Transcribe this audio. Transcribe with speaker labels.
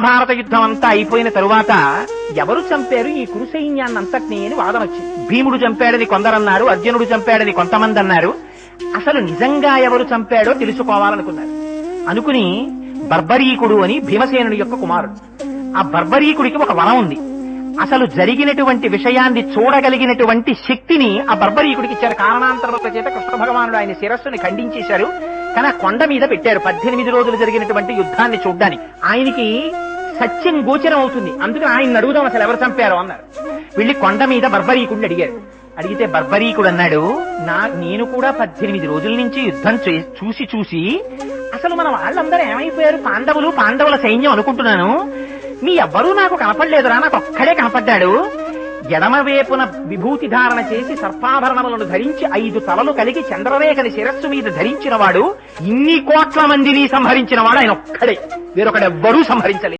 Speaker 1: మహాభారత యుద్ధం అంతా అయిపోయిన తరువాత ఎవరు చంపారు ఈ కురు సైన్యాన్నంతటినీ అని వాదన వచ్చింది. భీముడు చంపాడని కొందరన్నారు అర్జునుడు చంపాడని కొంతమంది అన్నారు. అసలు నిజంగా ఎవరు చంపాడో తెలుసుకోవాలనుకున్నారు. అనుకుని బర్బరీకుడు అని భీమసేనుడి యొక్క కుమారుడు. ఆ బర్బరీకుడికి ఒక వరం ఉంది. అసలు జరిగినటువంటి విషయాన్ని చూడగలిగినటువంటి శక్తిని ఆ బర్బరీకుడికి ఇచ్చారు. కారణాంతరముల చేత కృష్ణ భగవానుడు ఆయన శిరస్సుని ఖండించేశారు. కానీ ఆ కొండ మీద పెట్టారు. పద్దెనిమిది రోజులు జరిగినటువంటి యుద్ధాన్ని చూడ్డానికి. ఆయనకి సత్యం గోచరం అవుతుంది. అందుకని ఆయన అడుగుదాం అసలు ఎవరు చంపారో అన్నారు. వెళ్ళి కొండ మీద బర్బరీకుడిని అడిగారు. అడిగితే బర్బరీకుడు అన్నాడు నా నేను కూడా పద్దెనిమిది రోజుల నుంచి యుద్ధం చూసి చూసి అసలు మన వాళ్ళందరూ ఏమైపోయారు? పాండవులు పాండవుల సైన్యం అనుకుంటున్నాను. మీ ఎవ్వరూ నాకు కనపడలేదురా నాకు ఒక్కడే కనపడ్డాడు. ఎడమవేపున విభూతి ధారణ చేసి సర్పాభరణములను ధరించి ఐదు తలలు కలిగి చంద్రరేఖని శిరస్సు మీద ధరించిన వాడు ఇన్ని కోట్ల మందిని సంహరించిన వాడు ఆయన ఒక్కడే. వేరొకడెవ్వరూ సంహరించలేదు.